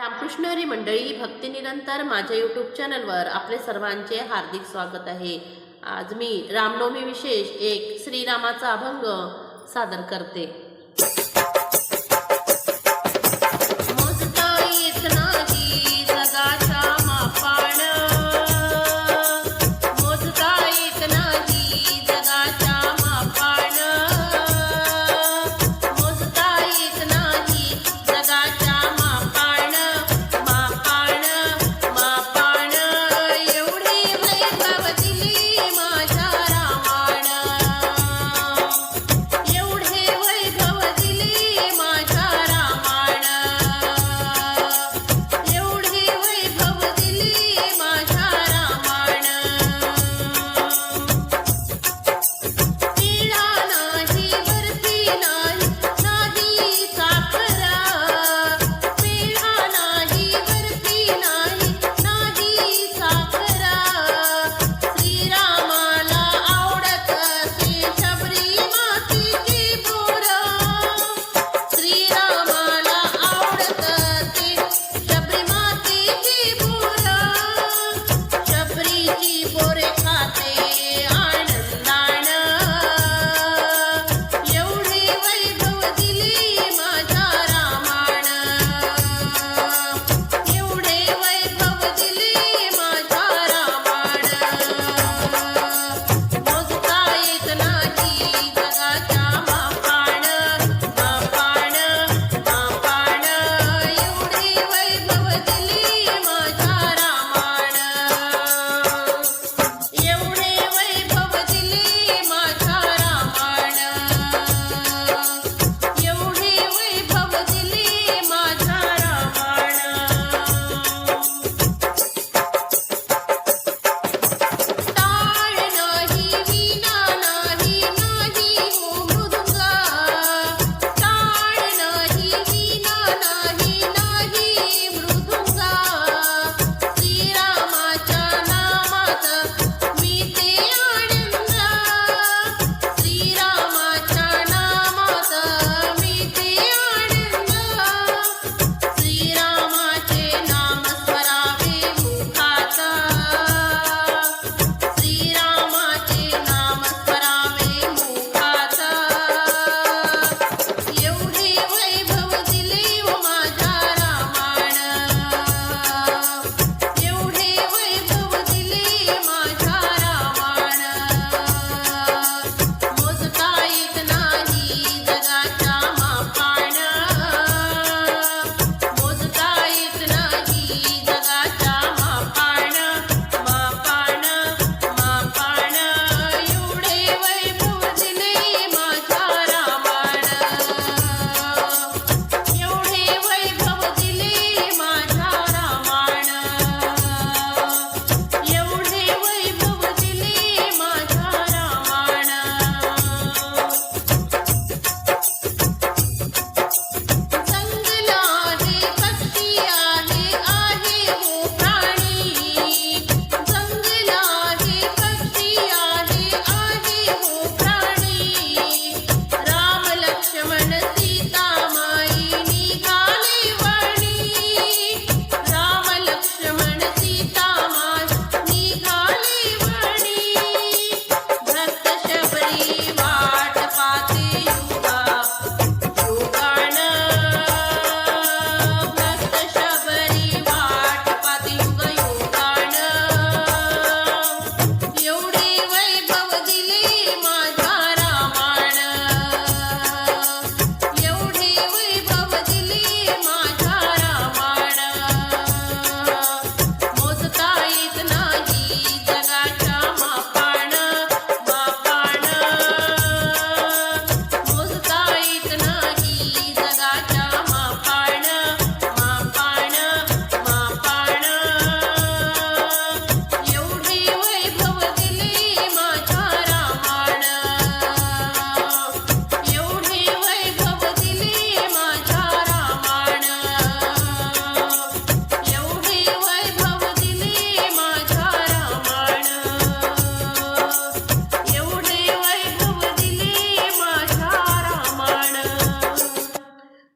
रामकृष्ण हरी मंडळी भक्ती निरंतर माझ्या यूट्यूब चॅनलवर आपले सर्वांचे हार्दिक स्वागत आहे. आज मी रामनवमी विशेष एक श्रीरामाचा अभंग सादर करते.